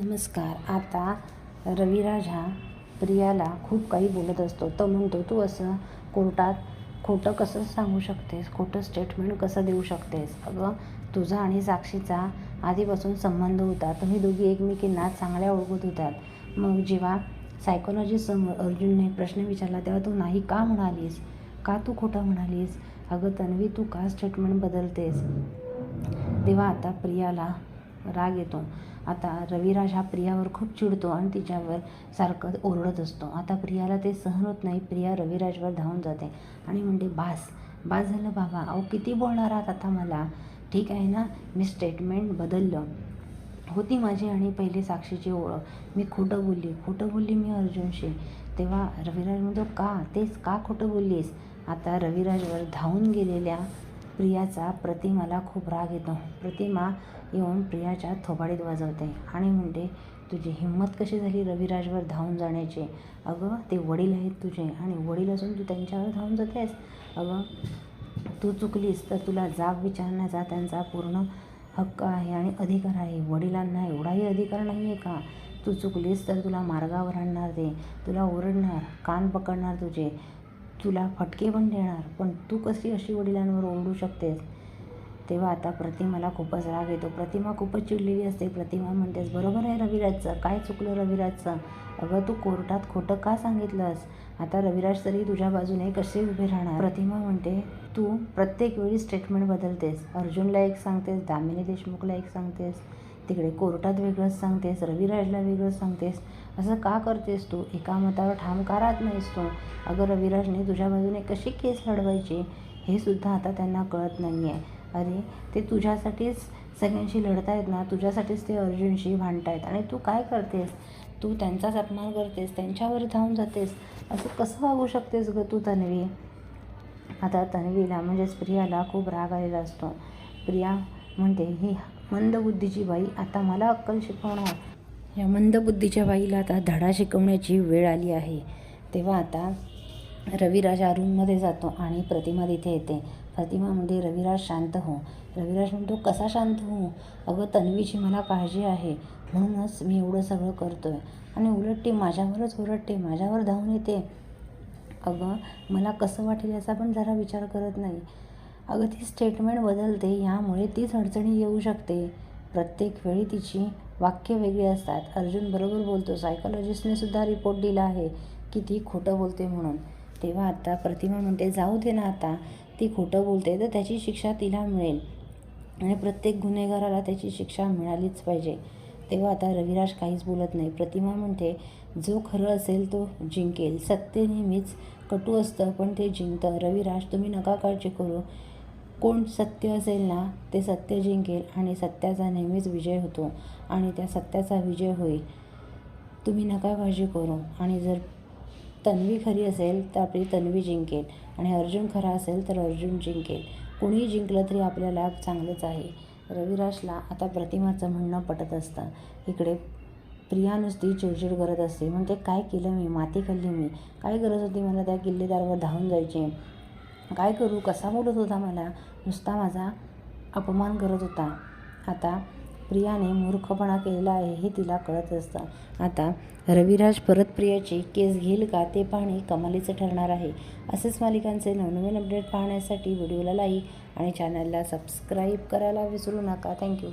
नमस्कार. आता रविराज हा प्रियाला खूप काही बोलत असतो. तो म्हणतो तू असं कोर्टात खोटं कसं सांगू शकतेस? खोटं स्टेटमेंट कसं देऊ शकतेस? अगं तुझा आणि साक्षीचा आधीपासून संबंध होता. तुम्ही दोघी एकमेकींना चांगल्या ओळखत होतात मग जेव्हा सायकोलॉजीसमोर अर्जुनने प्रश्न विचारला तेव्हा तू नाही का म्हणालीस? का तू खोटं म्हणालीस? अगं तन्वी तू का स्टेटमेंट बदलतेस? तेव्हा आता प्रियाला राग येतो. आता रविराज हा प्रियावर खूप चिडतो आणि तिच्यावर सारखं ओरडत असतो. आता प्रियाला ते सहन होत नाही. प्रिया रविराजवर धावून जाते आणि म्हणते बास बास झालं बाबा. अहो किती बोलणार आहात आता मला? ठीक आहे ना? मी स्टेटमेंट बदललं. होती माझी आणि पहिली साक्षीची ओळख. मी खोटं बोलली. खोटं बोलली मी अर्जुनशी. तेव्हा रविराज म्हणतो का? तेच का खोटं बोललीस? आता रविराजवर धावून गेलेल्या प्रियाचा प्रतिमाला खूप राग येतो. प्रतिमा येऊन प्रियाच्या थोबाडीत वाजवते. आणि म्हणते तुझी हिंमत कशी झाली रविराजवर धावून जाण्याची? अगं ते वडील आहेत तुझे आणि वडील असून तू त्यांच्यावर धावून जातेस. अगं तू चुकलीस तर तुला जाब विचारण्याचा त्यांचा पूर्ण हक्क आहे आणि अधिकार आहे. वडिलांना एवढाही अधिकार नाही आहे का? तू चुकलीस तर तुला मार्गावर आणणार ते. तुला ओरडणार कान पकडणार तुझे. तुला फटके पण देणार पण तू कशी अशी वडिलांवर ओरडू शकतेस? तेव्हा आता प्रतिमाला खूपच राग येतो. प्रतिमा खूपच चिडलेली असते. प्रतिमा म्हणतेस बरोबर आहे रविराजचं. काय चुकलं रविराजचं? अगं तू कोर्टात खोटं का सांगितलंस? आता रविराज तरी तुझ्या बाजूने कसे उभे राहणार? प्रतिमा म्हणते तू प्रत्येक वेळी स्टेटमेंट बदलतेस. अर्जुनला एक सांगतेस दामिनी देशमुखला एक सांगतेस तिकडे कोर्टात वेगळंच सांगतेस रविराजला वेगळंच सांगतेस. असं का करतेस तू? एका मतावर ठाम का राहत नाहीस तू? अगं रविराजने तुझ्या बाजूने कशी केस लढवायची हे सुद्धा आता त्यांना कळत नाही आहे अरे ते तुझ्यासाठीच सगळ्यांशी लढतायत आहेत ना? तुझ्यासाठीच ते अर्जुनशी भांडतायत. आणि तू काय करतेस? तू त्यांचाच अपमान करतेस त्यांच्यावर धावून जातेस. असं कसं वागू शकतेस गं तू तन्वी? आता तन्वीला म्हणजेच प्रियाला खूप राग आलेला असतो. प्रिया म्हणते ही मंदबुद्धीची बाई आता मला अक्कल शिकवणार. या मंदबुद्धीच्या बाईला आता धडा शिकवण्याची वेळ आली आहे. तेव्हा आता रविराज अरुणमध्ये जातो आणि प्रतिमा तिथे येते. प्रतिमामध्ये रविराज शांत हो. रविराज म्हणतो कसा शांत हो? अगं तन्वीची मला काळजी आहे. म्हणूनच मी एवढं सगळं करतो आहे आणि उलट ती माझ्यावरच ओरडते माझ्यावर धावून येते. अगं मला कसं वाटेल याचा पण जरा विचार करत नाही. अगं ती स्टेटमेंट बदलते. यामुळे तीच अडचणी येऊ शकते. प्रत्येक वेळी तिची वाक्य वेगळी असतात. अर्जुन बरोबर बोलतो. सायकोलॉजिस्टने सुद्धा रिपोर्ट दिला आहे की ती खोटं बोलते म्हणून. तेव्हा आता प्रतिमा म्हणते जाऊ दे ना आता. ती खोटं बोलते तर त्याची शिक्षा तिला मिळेल. आणि प्रत्येक गुन्हेगाराला त्याची शिक्षा मिळालीच पाहिजे. तेव्हा आता रविराज काहीच बोलत नाही. प्रतिमा म्हणते जो खरं असेल तो जिंकेल. सत्य नेहमीच कटू असतं पण ते जिंकतं. रविराज तुम्ही नका काळजी करू. कोण सत्य असेल ना ते सत्य जिंकेल आणि सत्याचा नेहमीच विजय होतो आणि त्या सत्याचा विजय होईल. तुम्ही नका काळजी करू आणि जर तन्वी खरी असेल तर आपली तन्वी जिंकेल आणि अर्जुन खरा असेल तर अर्जुन जिंकेल. कुणीही जिंकलं तरी आपल्याला चांगलंच आहे. रविराजला आता प्रतिमाचं म्हणणं पटत असतं. इकडे प्रिया नुसती चिडचिड करत असते. म्हणते काय केलं मी? माती खाल्ली मी. काय गरज होती मला त्या किल्लेदारवर धावून जायची? काय करू? कसा बोलत होता मला? नुसता माझा अपमान करत होता. आता प्रियाने मूर्खपणा केलेला आहे हे तिला कळत असतं. आता रविराज परत प्रियाची केस घेईल का ते पाहणे कमालीचं ठरणार आहे. असेच मालिकांचे नवनवीन अपडेट पाहण्यासाठी व्हिडिओला लाईक आणि चॅनलला सबस्क्राईब करायला विसरू नका. थँक्यू.